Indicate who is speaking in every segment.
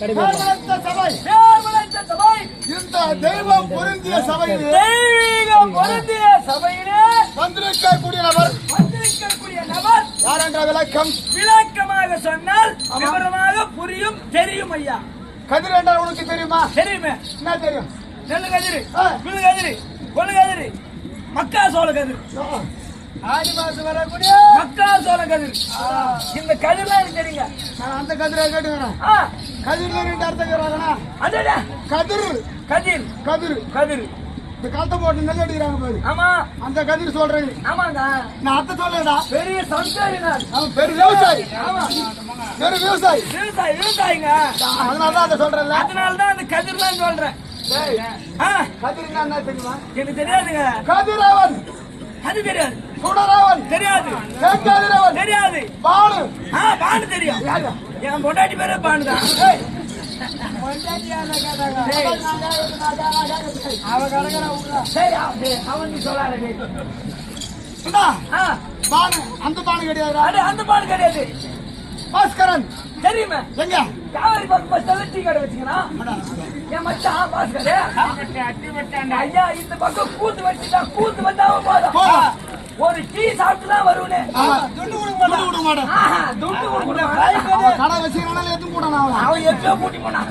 Speaker 1: சபை.
Speaker 2: சபை.
Speaker 1: இந்த தெய்வம் பொருந்திய சபையில்
Speaker 2: தெய்வீகம் பொருந்திய சபையிலே
Speaker 1: வந்திருக்கக்கூடிய நபர்.
Speaker 2: வந்திருக்கக்கூடிய நபர்.
Speaker 1: யார் என்ற விளக்கம்?
Speaker 2: விளக்கமாக சொன்னால் விவரமாக புரியும் தெரியும் ஐயா.
Speaker 1: கதிர் என்றால் உனக்கு தெரியுமா?
Speaker 2: தெரியுமே.
Speaker 1: என்ன தெரியும்?
Speaker 2: நெல்லு கதிரு. புல்லு கதிரு கொள்ளு கதிரு மக்கா சோள கதிரு.
Speaker 1: ஆடி மாசம் வரக்கூடிய
Speaker 2: மக்கா சோள கதிர் இந்த கதிர்லாம் எனக்கு தெரியுங்க?
Speaker 1: நான் அந்த கதிரை கேட்டுக்கிறேன்
Speaker 2: ஆ,
Speaker 1: கதிர் ரெண்டு அர்த்தம் கேட்கறாங்கண்ணா
Speaker 2: அடடா,
Speaker 1: கதிர்.
Speaker 2: கதிர்.
Speaker 1: கதிர்.
Speaker 2: கதிர்.
Speaker 1: இந்த கலத்தை போட்டு நெல் அடிக்கிறாங்க பாரு.
Speaker 2: ஆமா.
Speaker 1: அந்த கதிர் சொல்றேன்.
Speaker 2: ஆமாங்க
Speaker 1: நான் அர்த்தம் சொல்லடா
Speaker 2: பெரிய சம்சாரினார்
Speaker 1: அவன் பெரு விவசாயி.
Speaker 2: ஆமா.
Speaker 1: பெரு விவசாயி.
Speaker 2: விவசாயி விவசாயிங்க.
Speaker 1: அதனால தான் அதை சொல்றேன்ல.
Speaker 2: அதனால தான் அந்த கதிர்லாம் சொல்றேன். ஆ,
Speaker 1: கதிர் என்ன தெரியுமா?
Speaker 2: எனக்கு தெரியாதுங்க.
Speaker 1: கதிரவன்.
Speaker 2: அது தெரியாது.
Speaker 1: சுடரவன்.
Speaker 2: தெரியாது.
Speaker 1: கதிரவன்
Speaker 2: தெரியாது.
Speaker 1: பாலு.
Speaker 2: ஆ பாண்டு தெரியும். என் பொண்டாட்டி பேரே சரி அவ- அவன் சொல்லாத டேய்.
Speaker 1: இந்தா,
Speaker 2: ஆ,
Speaker 1: பானு அந்த பானு கிடையாதுடா.
Speaker 2: அட, அந்த பாண்டு கிடையாது.
Speaker 1: பாஸ்கரன்.
Speaker 2: தெரியுமே.
Speaker 1: எங்க?
Speaker 2: காவேரி பக்கம் பஸ் ஸ்டாண்ட்ல டீ கடை வச்சுக்கணும் என் மச்சான் பாஸ்கர். ஐயா இந்த பக்கம் கூத்து வச்சுட்டா கூத்து போதும்.
Speaker 1: போதும்.
Speaker 2: ஒரு டீ சாப்பிட்டு தான் வருவனே
Speaker 1: துண்டு கொடுக்க மாட்டான். துண்டு கொடுக்க மாட்டான். கடை வச்சுக்கிறனால எதுவும் கூட நான் அவன்.
Speaker 2: எப்பயோ கூட்டி போனான்.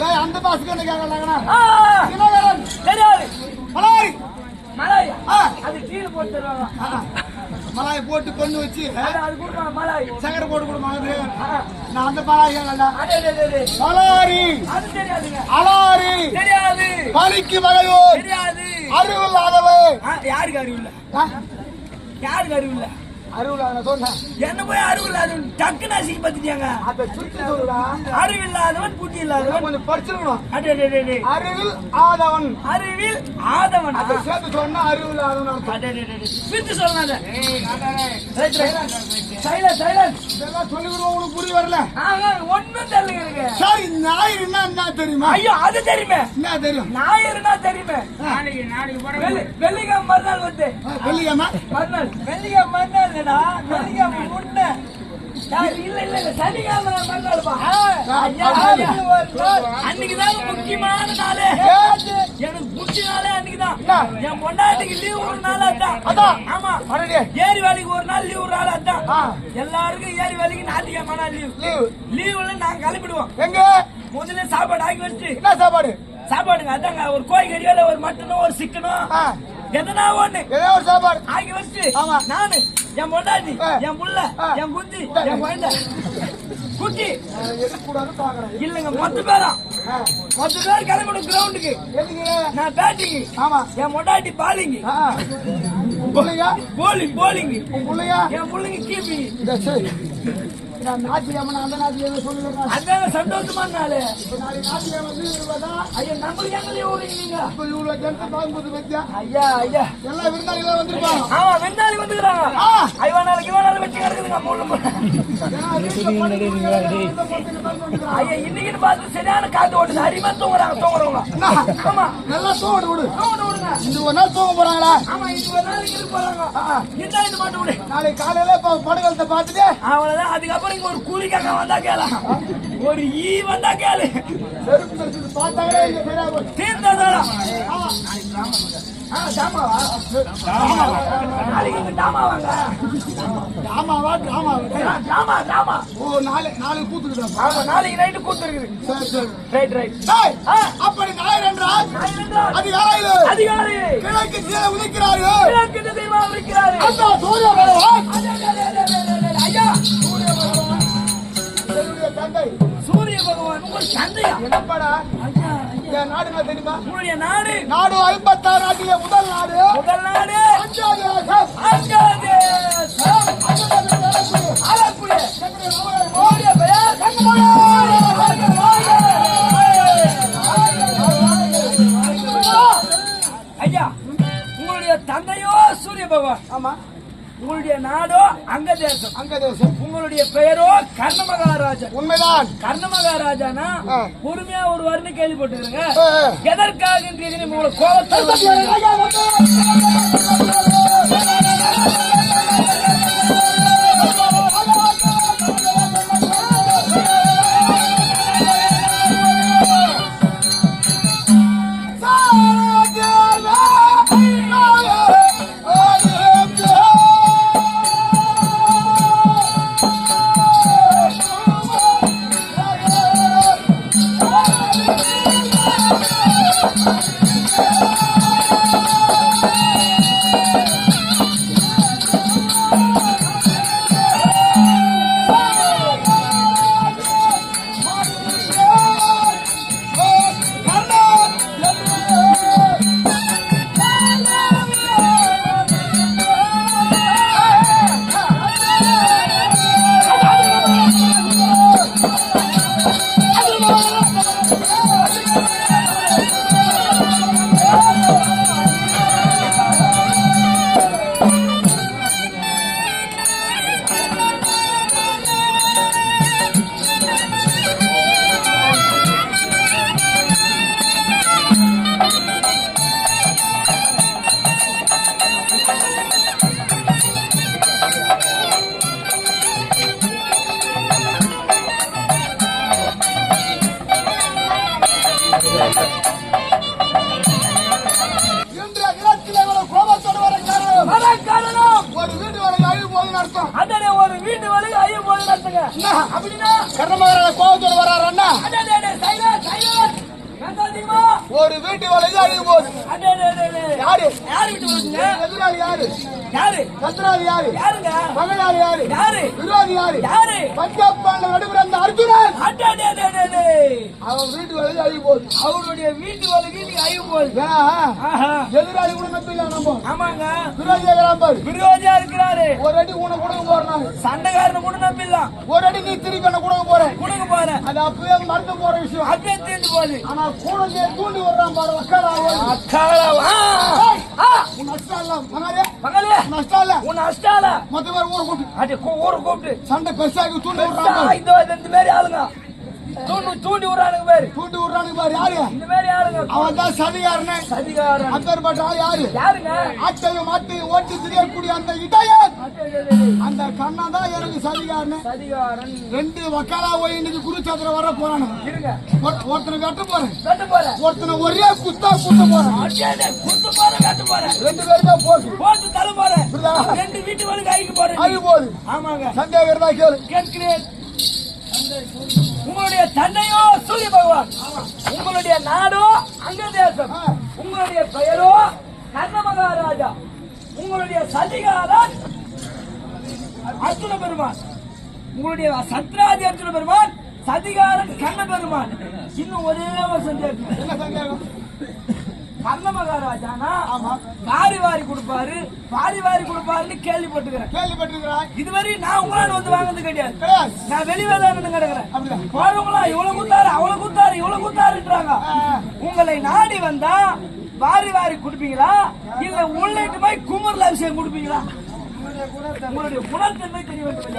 Speaker 1: ஏய், அந்த பாஸ்கரன் கேட்கலாங்கண்ணா
Speaker 2: ஆ,
Speaker 1: தினகரன்.
Speaker 2: தெரியாது.
Speaker 1: மலாய்.
Speaker 2: மலாய். அது கீழே போட்டு தருவாங்க.
Speaker 1: மலாய் போட்டு கொண்டு வச்சு
Speaker 2: அது கொடுப்பாங்க மலாய்.
Speaker 1: சக்கரை போட்டு கொடுப்பாங்க. நான் அந்த மலாய் கேட்கல. மலாரி.
Speaker 2: அது தெரியாதுங்க.
Speaker 1: அலாரி.
Speaker 2: தெரியாது.
Speaker 1: பலிக்கு மலையோர்.
Speaker 2: தெரியாது.
Speaker 1: அறிவில்லாதவர்
Speaker 2: ஆ, யாருக்கு அறிவு இல்ல யாருக்கு அறிவு இல்ல என்ன போய் அறிவு இல்லாதவன் டக்குன்னு அசிங்க பத்திட்டாங்க அறிவு இல்லாதவன் புத்தி இல்லாதவன்.
Speaker 1: கொஞ்சம் படிச்சிருக்கணும். அறிவில் ஆதவன்.
Speaker 2: அறிவில் ஆதவன்?
Speaker 1: அதை சேர்த்து சொன்னா
Speaker 2: அடே, அடே. பிரித்து சொல்லாத. Silence, silence.
Speaker 1: இதெல்லாம் சொல்லி கொடுக்க உனக்கு புரிய வரல.
Speaker 2: ஆஹா, ஒண்ணும் தெரியல எனக்கு.
Speaker 1: சரி ஞாயிறு என்ன என்ன தெரியுமா?
Speaker 2: ஐயோ அது தெரியுமே.
Speaker 1: என்ன தெரியும்?
Speaker 2: ஞாயிறுனா தெரியுமே. வெள்ளி- வெள்ளிக்கிழமை மறுநாள் வந்து.
Speaker 1: வெள்ளிக்கிழமை?
Speaker 2: மறுநாள். வெள்ளிக்கிழமை மறுநாள் இல்லடா. வெள்ளிக்கிழமை முன்ன. அன்னைக்குதான் முக்கியமான நாளு. எனக்கு பிடிச்ச நாளே அன்னைக்குதான். என் பொண்டாட்டிக்கு லீவ் ஒரு நாள் அதான். ஆமா. ஏரி வேலைக்கு ஒரு நாள் லீவ் ஒரு நாள் அதான். எல்லாருக்கும் ஏரி வேலைக்கு ஞாயிற்றுக்கிழமை லீவ்
Speaker 1: லீவு
Speaker 2: லீவுல நாங்க கிளம்பிடுவோம்.
Speaker 1: எங்க?
Speaker 2: முதல்ல சாப்பாடு ஆக்கி வச்சுட்டு.
Speaker 1: என்ன சாப்பாடு?
Speaker 2: சாப்பாடுங்க அதாங்க ஒரு கோழி கறியோட ஒரு மட்டனோ ஒரு சிக்கனோ எதனா ஒண்ணு
Speaker 1: ஏதோ ஒரு சாப்பாடு.
Speaker 2: ஆக்கி வச்சு
Speaker 1: ஆமா.
Speaker 2: நானு என் பொண்டாட்டி. என் புள்ள. என் குஞ்சி என் குழந்தை குட்டி. இல்லங்க மொத்த பேரும்
Speaker 1: ஆ,
Speaker 2: மொத்த பேர் கிளம்பிடும் கிரவுண்டுக்கு. நான் பேட்டிங்
Speaker 1: ஆமா.
Speaker 2: என் பொண்டாட்டி பாலிங் போலிங் போலிங் என் பிள்ளைங்க கீப்பிங்
Speaker 1: நான் ஞாயிற்றுக்கிழமை அந்த ஞாயிற்றுக்கிழமை சொல்லுங்க.
Speaker 2: அதாங்க சந்தோஷமான நாளு
Speaker 1: இப்ப நாளைக்கு ஞாயிற்றுக்கிழமை லீவு இருக்குதா?
Speaker 2: ஐயா நம்மளுக்கு எங்க லீவ் விடுறீங்க நீங்க
Speaker 1: இப்ப இவ்வளவு ஜனத்தை பார்க்கும்போது பத்தியா?
Speaker 2: ஐயா ஐயா.
Speaker 1: எல்லா விருந்தாளிகளும் வந்திருப்பாங்க
Speaker 2: ஆமா வெந்தாளி வந்துக்கிறாங்க
Speaker 1: ஆ.
Speaker 2: ஐவானாலுக்கு இவனாலும் வச்சு கிடக்குதுங்க
Speaker 1: வந்துருக்காங்க.
Speaker 2: ஐயா இன்னைக்குன்னு பார்த்து சரியான காத்து ஓட்டுது. அடிமா தூங்குறாங்க தூங்குறவங்க.
Speaker 1: என்ன?
Speaker 2: ஆமா.
Speaker 1: நல்லா தூங்க விடு.
Speaker 2: விடுங்க.
Speaker 1: இந்த ஒரு நாள் தூங்க போறாங்களா?
Speaker 2: ஆமா இது ஒரு நாளைக்கு இருக்க போறாங்க. இந்த மாட்டு விடு.
Speaker 1: நாளைக்கு காலையில இப்ப படுகளத்தை பார்த்துட்டு
Speaker 2: அவ்வளவுதான். அதுக்கப்புறம் இங்க ஒரு கூலிக்காக வந்தா கேள. ஒரு ஈ வந்தா கேளு. தாமாவா நாளைக்கு இங்க தாமா வாங்க
Speaker 1: ஆமாவா ஆமா
Speaker 2: தாமா தாமா
Speaker 1: ஓ நாளை நாளைக்கு கூத்துக்கிட்டா
Speaker 2: ஆமா நாளைக்கு நைட்டு கூத்து இருக்குது.
Speaker 1: சரி சரி.
Speaker 2: ரைட் ரைட்
Speaker 1: டேய்,
Speaker 2: ஆ.
Speaker 1: அப்படி ஞாயிறு என்றால்
Speaker 2: நாளைக்கு
Speaker 1: அதிகாலையில
Speaker 2: அதிகாரி
Speaker 1: கிழக்கு கீழே உதிக்கிறார்கள்
Speaker 2: கிழக்கு அடே, அடே, ஐயா
Speaker 1: தந்தை.
Speaker 2: சூரிய பகவான் உங்கள் தந்தையா?
Speaker 1: என்னப்பாடா? என் நாடு என்ன தெரியுமா?
Speaker 2: உங்களுடைய நாடு.
Speaker 1: நாடு ஐம்பத்தாறு நாட்டிலே முதல் நாடு.
Speaker 2: முதல் நாடு. ஐயா உங்களுடைய தந்தையோ சூரிய பகவான்.
Speaker 1: ஆமா.
Speaker 2: உங்களுடைய நாடோ அங்க தேசம்
Speaker 1: அங்க தேசம்
Speaker 2: உங்களுடைய பெயரோ கர்ண மகாராஜா
Speaker 1: உண்மைதான்.
Speaker 2: கர்ண மகாராஜானா. பொறுமையா ஒரு வருடம் கேள்விப்பட்டிருங்க. எதற்காக கேக்குறீங்க உங்களை கோபத்தை
Speaker 1: எதிராளி யாரு?
Speaker 2: யாரு?
Speaker 1: சத்ராதி யாரு?
Speaker 2: யாருங்க?
Speaker 1: மகளாரி யாரு?
Speaker 2: யாரு?
Speaker 1: விரோதி யாரு?
Speaker 2: யாரு?
Speaker 1: பஞ்சாப் பாண்ட நடுவர் அந்த அர்ஜுனன். அவன் வீட்டு வேலைக்கு அழிவு போகுது
Speaker 2: அவருடைய வீட்டு வழக்கு நீ அழிவு போகுது.
Speaker 1: எதிராளி கூட நம்பிக்கை நம்ம?
Speaker 2: ஆமாங்க.
Speaker 1: விரோதியா இருக்கிறான் பாரு.
Speaker 2: விரோதியா இருக்கிறாரு.
Speaker 1: ஒரு அடி உன கொடுக்க போறான்
Speaker 2: சண்டைக்காரனை கூட நம்பிடலாம்
Speaker 1: ஒரு அடி நீ திருப்பி என்ன கொடுக்க போறேன்?
Speaker 2: கொடுக்க போறேன்.
Speaker 1: அது அப்பவே மறந்து போற விஷயம்.
Speaker 2: அப்படியே தீர்ந்து போகுது.
Speaker 1: ஆனா கூட தூண்டி வர்றான் பாரு வக்கால
Speaker 2: அக்காளவா
Speaker 1: உன் நஷ்டம் இல்ல மகாரே
Speaker 2: மகளே!
Speaker 1: உன் நஷ்டம் இல்ல.
Speaker 2: உன் அஷ்டால
Speaker 1: மொத்த பேர் ஊரை கூட்டு
Speaker 2: அடி ஊரை கூப்பிட்டு.
Speaker 1: சண்டை பெருசாகி தூண்டி.
Speaker 2: இந்த இந்த மாதிரி ஆளுங்க. தூண்டு தூண்டி விடுறானுங்க பேரு.
Speaker 1: தூண்டி விடுறானுங்க பாரு யாரு?
Speaker 2: இந்த மாதிரி ஆளுங்க
Speaker 1: அவன் தான் சதிகாரனே.
Speaker 2: சதிகாரன்
Speaker 1: அப்பேற்பட்ட ஆள் யாரு?
Speaker 2: யாருங்க?
Speaker 1: ஆட்டையும் மாட்டையும் ஓட்டி திரியக்கூடிய அந்த இடையன். அந்த கண்ணா தான் எனக்கு சதிகாரனே.
Speaker 2: சதிகாரன்.
Speaker 1: ரெண்டு வக்காலா போய் இன்னைக்கு குருச்சாத்திர வர போறானு. ஒருத்தனை வெட்ட போறேன்.
Speaker 2: கட்டு போறேன்.
Speaker 1: ஒருத்தனை ஒரே குத்தா குத்த போறேன்.
Speaker 2: குத்து போறேன் போறேன்.
Speaker 1: ரெண்டு பேரும் தான்
Speaker 2: போட்டு தலை போறேன்? ரெண்டு வீட்டு வழக்கு ஐக்கு போறேன்
Speaker 1: அது போகுது
Speaker 2: ஆமாங்க.
Speaker 1: சந்தேகம் இருந்தா கேளு.
Speaker 2: கேட்கிறேன். உங்களுடைய தந்தையோ சூரிய பகவான். உங்களுடைய நாடோ அங்க தேசம் உங்களுடைய பெயரோ கர்ண மகாராஜா உங்களுடைய சதிகாரன் அர்ஜுன பெருமான். உங்களுடைய சத்ராஜி அர்ஜுன பெருமான் சதிகாரன் கர்ண பெருமான் இன்னும் ஒரே ஒரு சந்தேகம்.
Speaker 1: என்ன சந்தேகம்?
Speaker 2: கர்ண மகாராஜானா வாரி வாரி கொடுப்பாரு. வாரி வாரி கொடுப்பாருன்னு கேள்விப்பட்டுக்கிறேன்
Speaker 1: கேள்விப்பட்டிருக்கிறாய்?
Speaker 2: இதுவரை நான் உங்களால வந்து வாங்கினது கிடையாது. நான் வெளிவேல கிடக்குறேன் போறவங்களா இவ்வளவு குத்தாரு அவ்வளவு குத்தாரு இவ்வளவு குத்தாருன்றாங்க. உங்களை நாடி வந்தா வாரி வாரி குடுப்பீங்களா? இல்ல உள்ளிட்டு போய் குமரில் அபிஷேகம் கொடுப்பீங்களா? உங்களுடைய குணத்தன்மை தெரிய வேண்டும்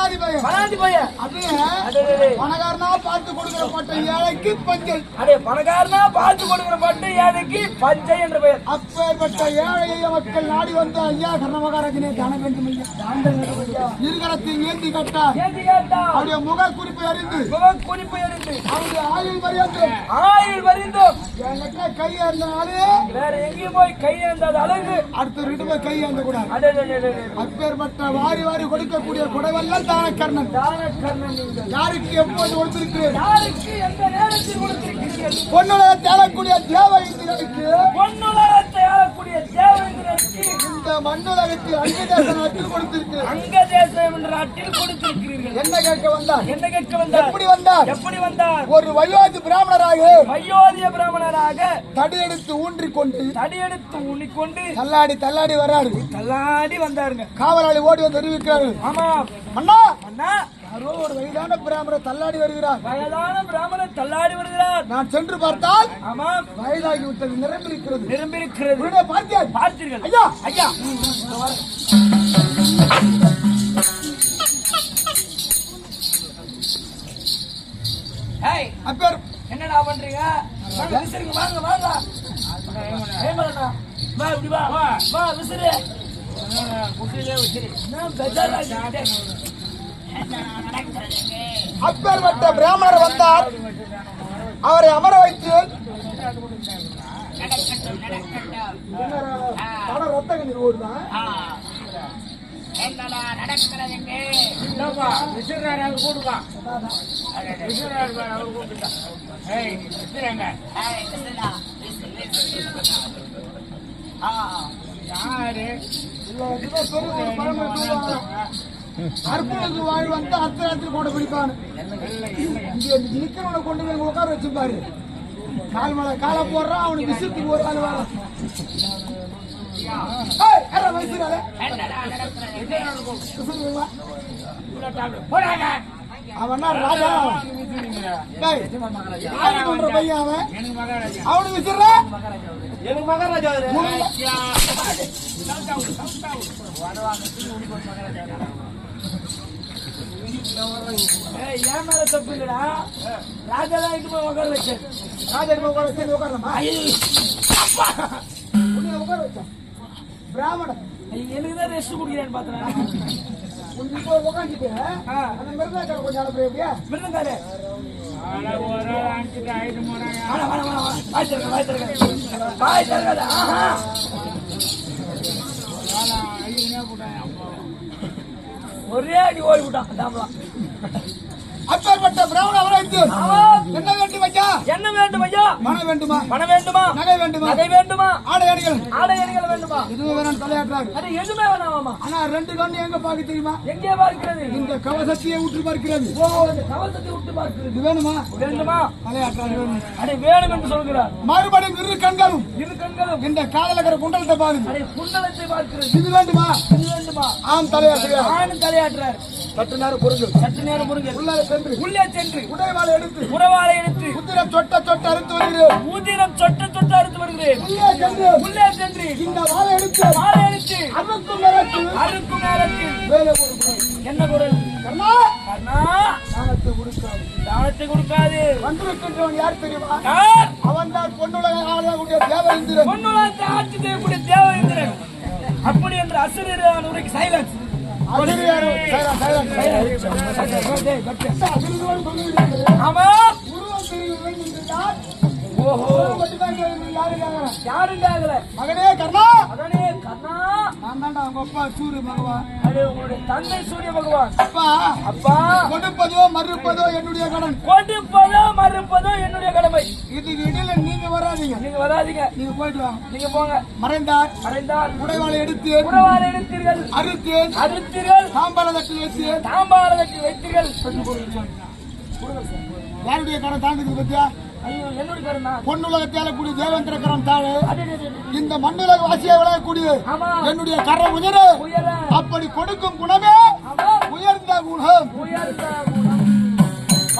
Speaker 1: மனாதி பையன்
Speaker 2: பணாதி பையன் டேய்.
Speaker 1: பணக்காரனா பார்த்து கொடுக்கிற பட்ட ஏழைக்கு பஞ்சல்.
Speaker 2: அடே பணக்காரனா பார்த்து கொடுக்கிற பட்டு ஏழைக்கு பஞ்சை என்ற பெயர்.
Speaker 1: அப்பேற்பட்ட ஏழையை மக்கள் நாடி வந்து ஐயா கர்ணமகாராஜனே தான வேண்டும் ஐயா. இருக்கிறத்தை ஏந்தி
Speaker 2: கேட்டு. கேட்டா.
Speaker 1: அவருடைய முக குறிப்பை அறிந்து.
Speaker 2: முகம் குறிப்பு எடுத்து
Speaker 1: அவருடைய ஆயுள் மரியாதை
Speaker 2: ஆயுள் வரிந்தோம்
Speaker 1: என்கிட்ட கை ஏறினாலே
Speaker 2: வேற எங்கேயும் போய் கை ஏந்தாத அழகு
Speaker 1: அடுத்த ரெண்டு போய் கை ஏந்த கூடாது. அப்பேற்பட்ட வாரி வாரி கொடுக்கக்கூடிய குடவெல்லாம் தான கர்ணன் யாருக்கு எப்போது கொடுத்திருக்கிறேன்?
Speaker 2: யாருக்கு எந்த நேரத்தில் கொடுத்திருக்கிறீர்கள்?
Speaker 1: பொண்ணுடைய தேடக்கூடிய தேவை இந்திரனுக்கு இந்த மண்ணுலகத்தில் அங்கதேச நாட்டில் கொடுத்திருக்கிறேன்.
Speaker 2: அங்க தேசம் என்ற நாட்டில் கொடுத்திருக்கிறீர்கள்.
Speaker 1: என்ன கேட்க வந்தார்?
Speaker 2: என்ன கேட்க வந்தார்?
Speaker 1: எப்படி வந்தார்?
Speaker 2: எப்படி வந்தார்?
Speaker 1: ஒரு வயோதி பிராமணராக
Speaker 2: வயோதிய பிராமணராக
Speaker 1: தடியெடுத்து ஊன்றிக் கொண்டு
Speaker 2: தடியெடுத்து உண்ணிக்கொண்டு
Speaker 1: தள்ளாடி தள்ளாடி வராரு.
Speaker 2: தள்ளாடி வந்தாருங்க.
Speaker 1: காவலாளி ஓடி வந்து தெரிவிக்கிறாரு
Speaker 2: ஆமா
Speaker 1: அண்ணா!
Speaker 2: அண்ணா
Speaker 1: யாரோ ஒரு வயதான பிராமணர் தள்ளாடி வருகிறார்.
Speaker 2: வயதான பிராமணன் தள்ளாடி வருகிறார்.
Speaker 1: நான் சென்று பார்த்தால்
Speaker 2: ஆமா
Speaker 1: வயதாகி விட்டது நிரம்பியிருக்கிறது.
Speaker 2: நிரம்பியிருக்கிறது.
Speaker 1: உடனே பார்த்தேன்
Speaker 2: பார்த்தீர்கள்.
Speaker 1: ஐயா!
Speaker 2: ஐயா! ஏய்
Speaker 1: அப்பேர்!
Speaker 2: என்னடா பண்றீங்க? வாங்க வாங்க வாங்க. வா இப்படி வா வா விசிறு. குட்டிலே விசிறு
Speaker 1: அப்பேற்பட்ட பிராமணர் வந்தார். அவரை அமர வைத்து பண அற்புதத்துக்கு வாழ் வந்து அர்த்தராத்திரி கூட பிடிப்பான் நிக்கிறவனை கொண்டு போய் உட்கார வச்சுப்பாரு கால் மலை காலை போடுறான் அவனுக்கு விசுத்துக்கு ஒரு கால்? அவன் என்ன ராஜா. பையன் அவன்? அவனுக்கு விசிற?
Speaker 2: எனக்கு மகாராஜா ஏய் ஏன் மேல தப்பு இல்லடா? ராஜா தான் இட்டு போய் உட்கார வச்சேன்.
Speaker 1: ராஜா உட்கார வச்சு உட்காரலாமா உன்னை உட்கார வச்சான். பிராமணன்.
Speaker 2: எனக்கு தான் ரெஸ்ட் குடிக்கிறேன்னு
Speaker 1: இப்போ உட்காந்துட்டு அந்த கொஞ்சம் அனுப்புற எப்படியா?
Speaker 2: ஆஹா. ஒரே அடி ஓடி விட்டான் தாமலாம்
Speaker 1: அப்பேற்பட்ட பிராமண அவரைத்து. என்ன வேண்டும் ஐயா?
Speaker 2: என்ன வேண்டும் ஐயா?
Speaker 1: மனம் வேண்டுமா?
Speaker 2: பணம் வேண்டுமா?
Speaker 1: நகை வேண்டுமா?
Speaker 2: நகை வேண்டுமா?
Speaker 1: ஆடை அணிகள்
Speaker 2: ஆடை அணிகள் வேண்டுமா?
Speaker 1: இதுவும் வேணும் தலையாட்டுறாரு
Speaker 2: அது எதுவுமே வேணாமாமா
Speaker 1: ஆனா ரெண்டு கண்ணு எங்க பாக்க தெரியுமா?
Speaker 2: எங்கே பார்க்கிறது?
Speaker 1: இந்த கவசத்தையே விட்டு பார்க்கிறது.
Speaker 2: ஓ இந்த கவசத்தை விட்டு பார்க்கிறது.
Speaker 1: இது வேணுமா?
Speaker 2: வேண்டுமா?
Speaker 1: தலையாட்டுறாரு வேணும்.
Speaker 2: அடே வேணும் என்று சொல்கிறார்.
Speaker 1: மறுபடியும் இரு கண்களும்.
Speaker 2: இரு கண்களும்.
Speaker 1: இந்த காதலகர குண்டலத்தை பாருங்க
Speaker 2: அடே குண்டலத்தை பார்க்கிறது.
Speaker 1: இது வேண்டுமா?
Speaker 2: இது வேண்டுமா?
Speaker 1: ஆம் தலையாட்டுகிறார்
Speaker 2: ஆணும் தலையாட்டுறார்
Speaker 1: சற்று நேரம் பொருள்
Speaker 2: சற்று நேரம் முருங்கல்
Speaker 1: உள்ளார சென்று.
Speaker 2: உள்ளே சென்று.
Speaker 1: உடைவாளை எடுத்து.
Speaker 2: உறவாளை எடுத்து.
Speaker 1: உத்திரம் சொட்ட சொட்ட அறுத்து வருகிறேன்.
Speaker 2: ஊதிரம் சொட்ட சொட்ட அறுத்து வருகிறேன்.
Speaker 1: உள்ளே சென்று.
Speaker 2: உள்ளே சென்று.
Speaker 1: இந்த வாழை எடுத்து.
Speaker 2: வாழை எடுத்து.
Speaker 1: அறுக்கும் நேரத்தில்
Speaker 2: அறுக்கும் நேரத்தில்
Speaker 1: வேலை கொடுக்கிறேன்
Speaker 2: என்ன குரல்?
Speaker 1: கர்ணா!
Speaker 2: கண்ணா
Speaker 1: தானத்தை கொடுக்காது
Speaker 2: தானத்தை கொடுக்காது
Speaker 1: வந்திருக்கின்றவன் யார் தெரியுமா? அவன் தான் பொன்னுலக ஆளக்கூடிய தேவேந்திரன்
Speaker 2: பொன்னுலாத்தை ஆட்சி செய்யக்கூடிய தேவேந்திரன் அப்படி என்று அசுரர் உனக்கு சைலன்ஸ்
Speaker 1: சைலண்ட்
Speaker 2: ஆமா. ஓஹோ.
Speaker 1: உருவம் மட்டும்தான் தெரியும், யாரு கேட்கறேன்.
Speaker 2: யாரும் கேட்கல
Speaker 1: மகனே கர்ணா.
Speaker 2: கண்ணா
Speaker 1: நான் தாண்டா அப்பா சூரிய பகவான்.
Speaker 2: அது உங்களுடைய தந்தை சூரிய பகவான்.
Speaker 1: அப்பா
Speaker 2: அப்பா.
Speaker 1: கொடுப்பதோ மறுப்பதோ என்னுடைய கடன்.
Speaker 2: கொடுப்பதோ மறுப்பதோ என்னுடைய கடமை.
Speaker 1: இதுக்கு இடையில நீங்க வராதீங்க.
Speaker 2: நீங்க வராதீங்க.
Speaker 1: நீங்க போயிட்டு வாங்க.
Speaker 2: நீங்க போங்க.
Speaker 1: மறைந்தார்
Speaker 2: அடைந்தால்
Speaker 1: உடைவாளை எடுத்து
Speaker 2: உறவாறு எடுத்தீர்கள்.
Speaker 1: அறுத்தேன்.
Speaker 2: அறுத்தீர்கள்.
Speaker 1: சாம்பல தட்டில் வைத்தேன்.
Speaker 2: தாம்பாளத்தில் வைத்தீர்கள்.
Speaker 1: யாருடைய கடன் தாண்டுது பத்தியா? பொன்னுலகத்தால கூடிய தேவேந்திர கரம் தாழ்.
Speaker 2: அடே, அடே, அடே.
Speaker 1: இந்த மண்ணுலக வாசியா விளையக்கூடிய என்னுடைய கரை உயர. அப்படி கொடுக்கும் குணமே உயர்ந்த குணம்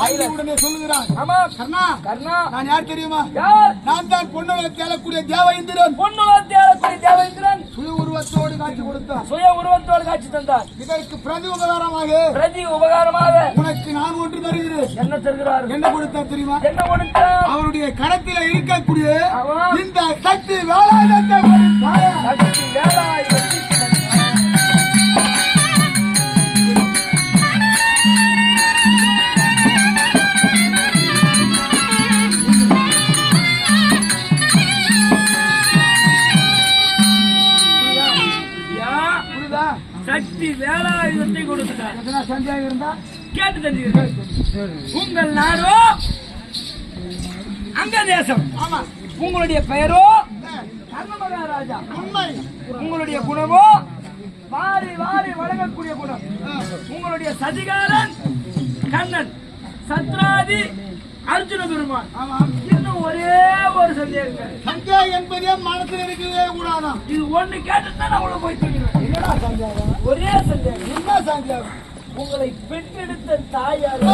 Speaker 1: வாங்கி உடனே சொல்லுகிறான்
Speaker 2: ஆமா.
Speaker 1: கர்ணா
Speaker 2: கர்ணா.
Speaker 1: நான் யார் தெரியுமா?
Speaker 2: யார்?
Speaker 1: நான் தான் பொண்ணுகளை தேடக்கூடிய தேவேந்திரன்.
Speaker 2: பொன்னுலகத்தை ஆளக்கூடிய தேவேந்திரன்.
Speaker 1: சுய உருவத்தோடு காட்சி கொடுத்தான்
Speaker 2: சுய உருவத்தோடு காட்சி தந்தார்.
Speaker 1: இதற்கு பிரதி உபகாரமாக
Speaker 2: பிரதி உபகாரமாக
Speaker 1: உனக்கு நான் ஒன்று தருகிறேன்.
Speaker 2: என்ன தருகிறார்?
Speaker 1: என்ன கொடுத்தா தெரியுமா?
Speaker 2: என்ன கொடுத்தார்?
Speaker 1: அவருடைய கரத்தில இருக்கக்கூடிய. இந்த சக்தி வேலாயுதத்தை.
Speaker 2: சக்தி வேலாயுதம்.
Speaker 1: சந்தேகம் இருந்தா
Speaker 2: கேட்டு தெரிஞ்சுக்கிறேன் உங்கள் நாடோ அங்க தேசம்.
Speaker 1: ஆமா.
Speaker 2: உங்களுடைய பெயரோ மகாராஜா
Speaker 1: உண்மை.
Speaker 2: உங்களுடைய குணமோ வாரி வாரி வழங்கக்கூடிய குணம். உங்களுடைய சதிகாரன் கண்ணன் சத்ராதி அர்ஜுன பெருமான். இன்னும் ஒரே ஒரு சந்தேகம்
Speaker 1: சந்தேகம் என்பதே மனசுல இருக்கவே கூடாதான்.
Speaker 2: இது ஒண்ணு கேட்டு தான் நான் உள்ள போய்
Speaker 1: சந்தேகம்
Speaker 2: ஒரே சந்தேகம்.
Speaker 1: என்ன சந்தேகம்
Speaker 2: உங்களை பெற்றெடுத்த தாயார்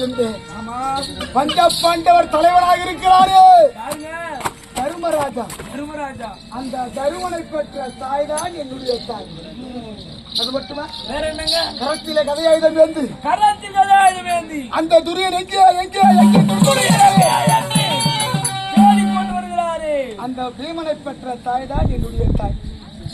Speaker 2: ஆமா
Speaker 1: பஞ்ச பாண்டவர் தலைவராக இருக்கிறாரே. தருமராஜா.
Speaker 2: தர்மராஜா.
Speaker 1: அந்த தருமனை பெற்ற தாய்தான் என்னுடைய தாய். அது மட்டுமா?
Speaker 2: வேற என்னங்க?
Speaker 1: கரத்திலே கதையாயுதம் வந்து
Speaker 2: கரத்தில் கதாயுதம் ஏந்தி
Speaker 1: அந்த துரியன் எங்கே? எங்கே? எங்கே? துரியன்
Speaker 2: தேடி கொண்டு வருகிறாரே.
Speaker 1: அந்த பீமனை பெற்ற தாய் தான் என்னுடைய தாய்.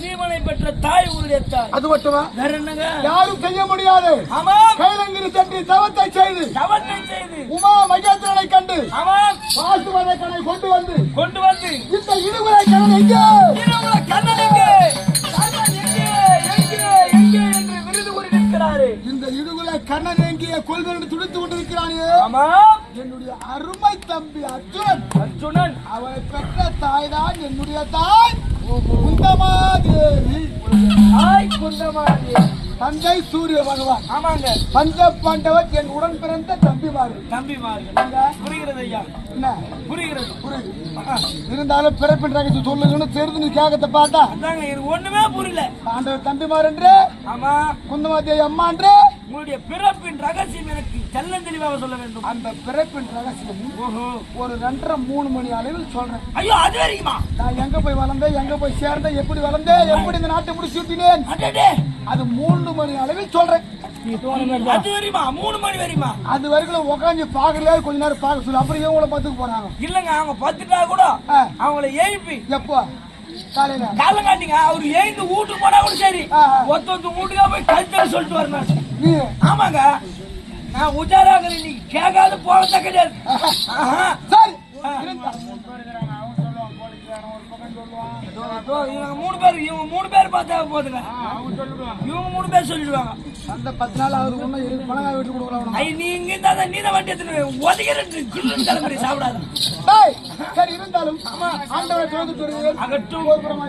Speaker 2: ஜீவனை பெற்ற தாய் உங்களுடைய தாய்
Speaker 1: அது மட்டுமா?
Speaker 2: வேற என்னங்க?
Speaker 1: யாரும் செய்ய முடியாது.
Speaker 2: ஆமா
Speaker 1: கைலங்கிரி சென்று தவத்தை செய்து
Speaker 2: தவத்தை செய்து.
Speaker 1: உமா மகேந்திரனை கண்டு
Speaker 2: ஆமா
Speaker 1: பாசுவதை கணை கொண்டு வந்து
Speaker 2: கொண்டு வந்து.
Speaker 1: இந்த இடுமுறை கணன் எங்கே
Speaker 2: திருமண கண்ணன் எங்கே? கண்ணன்
Speaker 1: இந்த இடுகுலை கண்ணன் எங்கே? கொள்வென்று துடித்து கொண்டிருக்கிறானே.
Speaker 2: ஆமா
Speaker 1: என்னுடைய அருமை தம்பி அர்ஜுனன்.
Speaker 2: அர்ஜுனன்.
Speaker 1: அவனை பெற்ற தாய் தான் என்னுடைய தாய். குந்தமாதேவி
Speaker 2: தாய் குந்தமாதி
Speaker 1: தந்தை சூரிய பகவான்.
Speaker 2: ஆமாங்க.
Speaker 1: பஞ்ச பாண்டவர் என் உடன் பிறந்த தம்பிமார்கள்
Speaker 2: தம்பி
Speaker 1: நீங்க
Speaker 2: புரிகிறது ஐயா.
Speaker 1: என்ன?
Speaker 2: புரிகிறது.
Speaker 1: புரியுது. இருந்தாலும் பிறப்பின் ரகசிய சொல்லுங்கன்னு தெரிந்து நீ கேட்கத்த பார்த்தா.
Speaker 2: எனக்கு ஒண்ணுமே புரியல.
Speaker 1: ஆண்டவர் தம்பிமார் என்று
Speaker 2: ஆமா.
Speaker 1: குந்தமாதேவி அம்மா என்று
Speaker 2: உங்களுடைய பிறப்பின் ரகசியம் எனக்கு தெள்ளம் தெளிவாக சொல்ல வேண்டும்.
Speaker 1: அந்த பிறப்பின் ரகசியம் ஒரு ரெண்டரை மூணு மணி அளவில் சொல்றேன்.
Speaker 2: ஐயோ அது வரைக்குமா
Speaker 1: நான் எங்க போய் வளர்ந்தேன் எங்க போய் சேர்ந்தேன் எப்படி வளர்ந்தேன் எப்படி இந்த நாட்டை முடிச்சு விட்டினேன் அது மூணு மணி அளவில் சொல்றேன்.
Speaker 2: அது வரையுமா மூணு மணி வரையுமா
Speaker 1: அது வரைக்கும் உட்காந்து பாக்கலையா கொஞ்ச நேரம் பார்க்க சொல்லு. அப்புறம் இவங்கள பத்துக்கு போறாங்க.
Speaker 2: இல்லங்க அவங்க பத்துட்டா கூட. அவங்கள எழுப்பி.
Speaker 1: எப்போ? காலையில.
Speaker 2: கால காட்டிங்க அவரு எழுந்து வீட்டுக்கு போனா கூட சரி. ஒத்த ஒத்த வீட்டுக்கா போய் கழுத்தல் சொல்லிட்டு வரணும் ஆமாங்க நான் உஜாராக நீ கேட்காத போறத கிடையாது.
Speaker 1: சரி
Speaker 2: இவங்க மூணு பேர் இவங்க மூணு பேர் பார்த்தா போதுங்க இவங்க மூணு பேர் சொல்லிடுவாங்க
Speaker 1: அந்த பத்து நாள் ஆகுது ஒன்றும் இருக்கு பணம் விட்டு கொடுக்கலாம்
Speaker 2: ஐ நீ இங்க இருந்தா நீ தான் வண்டி எடுத்துன்னு ஒதுக்கிறது கில்லு தலைமுறை சாப்பிடாது
Speaker 1: சரி இருந்தாலும் ஆண்டவர் திறந்துட்டு வருகிறேன்.
Speaker 2: அகட்டும்
Speaker 1: ஒரு புறமா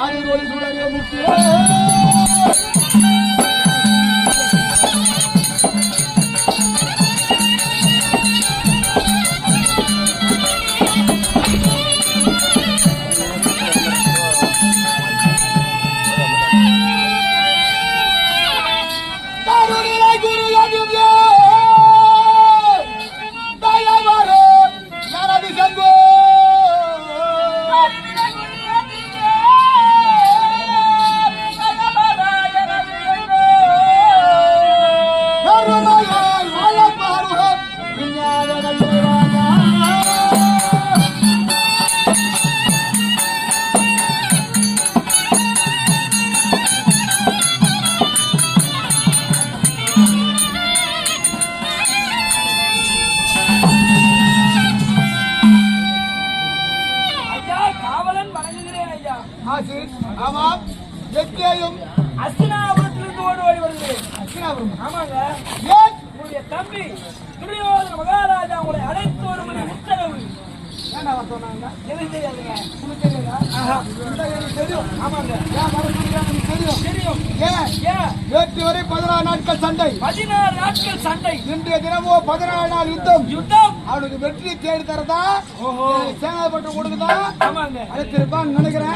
Speaker 1: இரு.
Speaker 2: ஐயா
Speaker 1: அவனுக்கு வெற்றி தேடி தரதா. சேனாபட்டு கொடுக்குதா? நினைக்கிறேன்.